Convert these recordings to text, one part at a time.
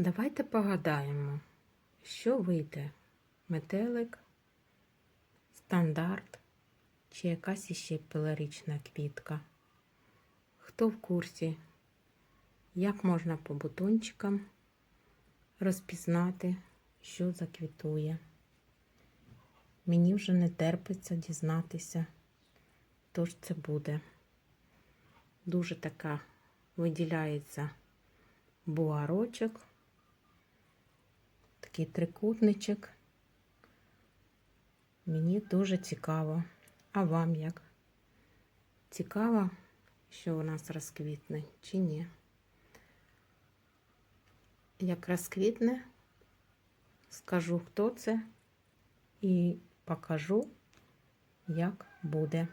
Давайте погадаємо, що вийде метелик, стандарт чи якась іще пелорична квітка. Хто в курсі, як можна по бутончикам розпізнати, що заквітує. Мені вже не терпиться дізнатися, хто ж це буде. Дуже така виділяється буарочок, такий трикутничок. Мені дуже цікаво. А вам як? Цікаво, що у нас розквітне чи ні? Як розквітне, скажу, хто це, і покажу, як буде.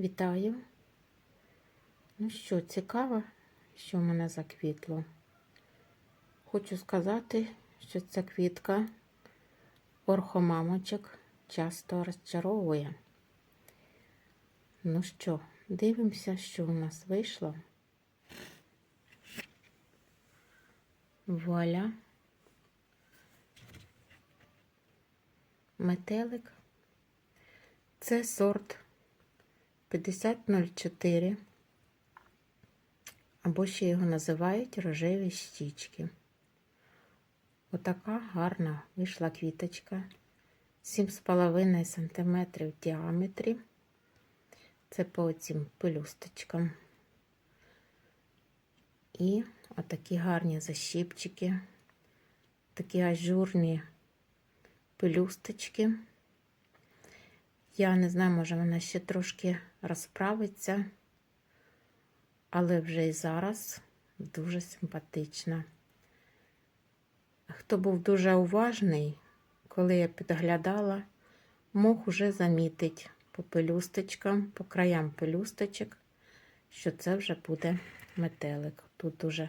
Вітаю. Ну що, цікаво, що в мене заквітло. Хочу сказати, що ця квітка орхомамочок часто розчаровує. Ну що, дивимося, що у нас вийшло. Вуаля. Метелик. Це сорт 5004, або ще його називають рожеві щічки. Отака гарна вийшла квіточка 7,5 см в діаметрі. Це по цим пелюсточкам. І отакі гарні защіпчики, такі ажурні пелюсточки. Я не знаю, може вона ще трошки розправиться, але вже і зараз дуже симпатична. Хто був дуже уважний, коли я підглядала, мог уже замітити по пелюсточкам, по краям пелюсточок, що це вже буде метелик. Тут дуже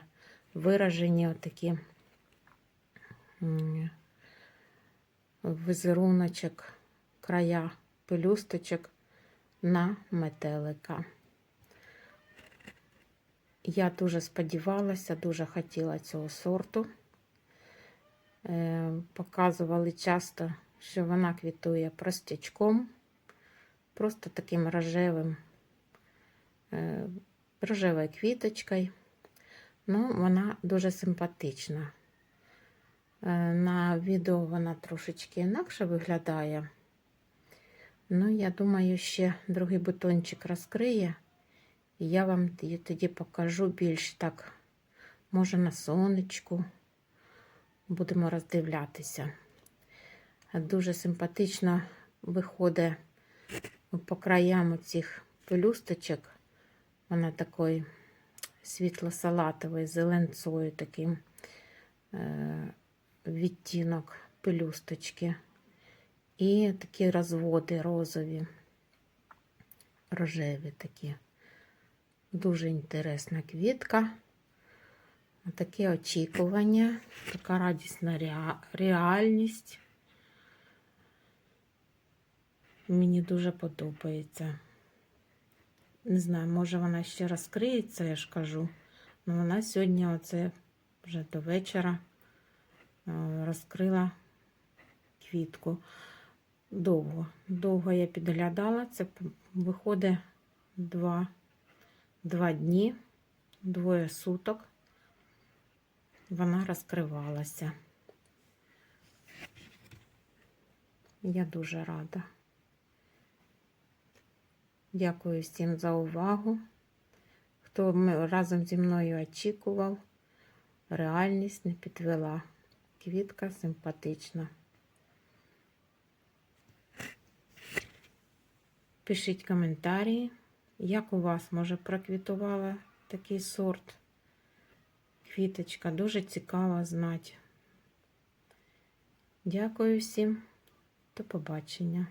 виражені отакі візеруночок, края пелюсточок на метелика. Я дуже сподівалася, дуже хотіла цього сорту. Е, Показували часто, що вона квітує простячком, просто таким рожевим, е, рожевою квіточкою. Ну, вона дуже симпатична. Е, На відео вона трошечки інакше виглядає. Ну, я думаю, ще другий бутончик розкриє, і я вам тоді покажу більш так, може, на сонечку. Будемо роздивлятися. Дуже симпатично виходить по краям цих пелюсточок. Вона такий світло-салатовий, зеленцою таким е відтінок пелюсточки. І такі розводи розові, рожеві такі. Дуже інтересна квітка. Таке очікування, така радісна реальність. Мені дуже подобається. Не знаю, може вона ще розкриється, я ж кажу. Але вона сьогодні оце вже до вечора розкрила квітку довго. Довго я підглядала, це виходить два, два дні, двоє суток. Вона розкривалася. Я дуже рада. Дякую всім за увагу. Хто разом зі мною очікував, реальність не підвела. Квітка симпатична. Пишіть коментарі Як у вас, може, проквітувала такий сорт? Квіточка, дуже цікава знати. Дякую всім. До побачення.